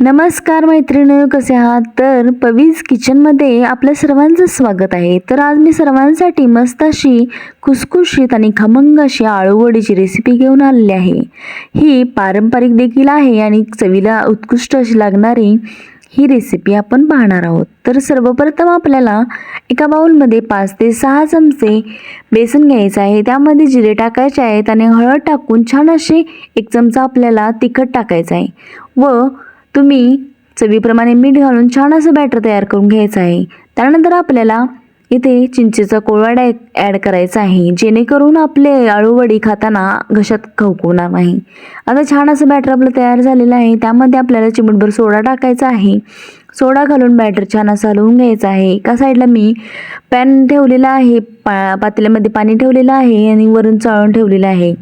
नमस्कार मैत्रिणी कसे आहात? तर पवीज किचनमध्ये आपल्या सर्वांचं स्वागत आहे. तर आज मी सर्वांसाठी मस्त अशी खुसखुशीत आणि खमंग अशी आळूवडीची रेसिपी घेऊन आलेली आहे. ही पारंपरिक देखील आहे आणि चवीला उत्कृष्ट अशी लागणारी ही रेसिपी आपण पाहणार आहोत. तर सर्वप्रथम आपल्याला एका बाउलमध्ये पाच ते सहा चमचे बेसन घ्यायचं आहे. त्यामध्ये जिरे टाकायचे आहेत आणि हळद टाकून छान असे एक चमचा आपल्याला तिखट टाकायचं आहे. व तुम्ही चवीप्रमाणे मीठ घालून छान असं बॅटर तयार करून घ्यायचं आहे. त्यानंतर आपल्याला इथे चिंचेचा कोळवाडा ॲड करायचा आहे जेणेकरून आपले आळूवडी खाताना घशात खवकवणार नाही आता छान असं बॅटर आपलं तयार झालेलं आहे. त्यामध्ये आपल्याला चिमटभर सोडा टाकायचा आहे. सोडा घालून बॅटर छान असं हलवून घ्यायचं आहे. एका साईडला मी पॅन ठेवलेला आहे पा पातेल्यामध्ये पाणी ठेवलेलं आहे आणि वरून चाळून ठेवलेलं आहे.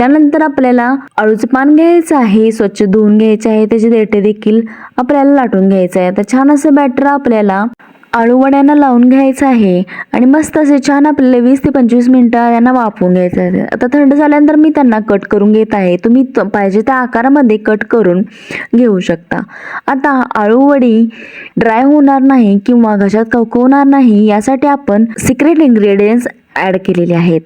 त्यानंतर आपल्याला अळूचं पान घ्यायचं आहे स्वच्छ धुवून घ्यायचं आहे त्याचे देठे देखील आपल्याला लाटून घ्यायचं आहे. आता छान असं बॅटर आपल्याला आळू वड्यांना लावून घ्यायचं आहे आणि मस्त असे छान आपल्याला वीस ते पंचवीस मिनटं यांना वाफवून घ्यायचं आहे. आता थंड झाल्यानंतर मी त्यांना कट करून घेत आहे. तुम्ही पाहिजे त्या आकारामध्ये कट करून घेऊ शकता. आता आळू वडी ड्राय होणार नाही किंवा घशात कवकवणार नाही यासाठी आपण सिक्रेट इंग्रेडियंट्स ॲड केलेले आहेत.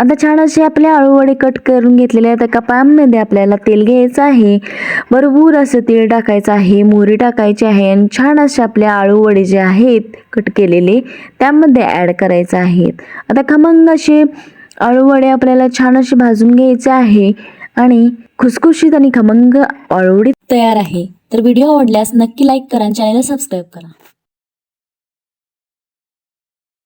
आता छान असे आपले आळूवडे कट करून घेतलेले आहेत एका पॅनमध्ये आपल्याला तेल घ्यायचं आहे. भरपूर असं तेल टाकायचं आहे मोहरी टाकायची आहे आणि छान असे आपले आळूवडे जे आहेत कट केलेले त्यामध्ये ॲड करायचं आहेत आता खमंग असे आळूवडे आपल्याला छान असे भाजून घ्यायचे आहे आणि खुसखुशीत आणि खमंग आळूवडी तयार आहे. तर व्हिडिओ आवडल्यास नक्की लाईक करा आणि चॅनलला सबस्क्राईब करा.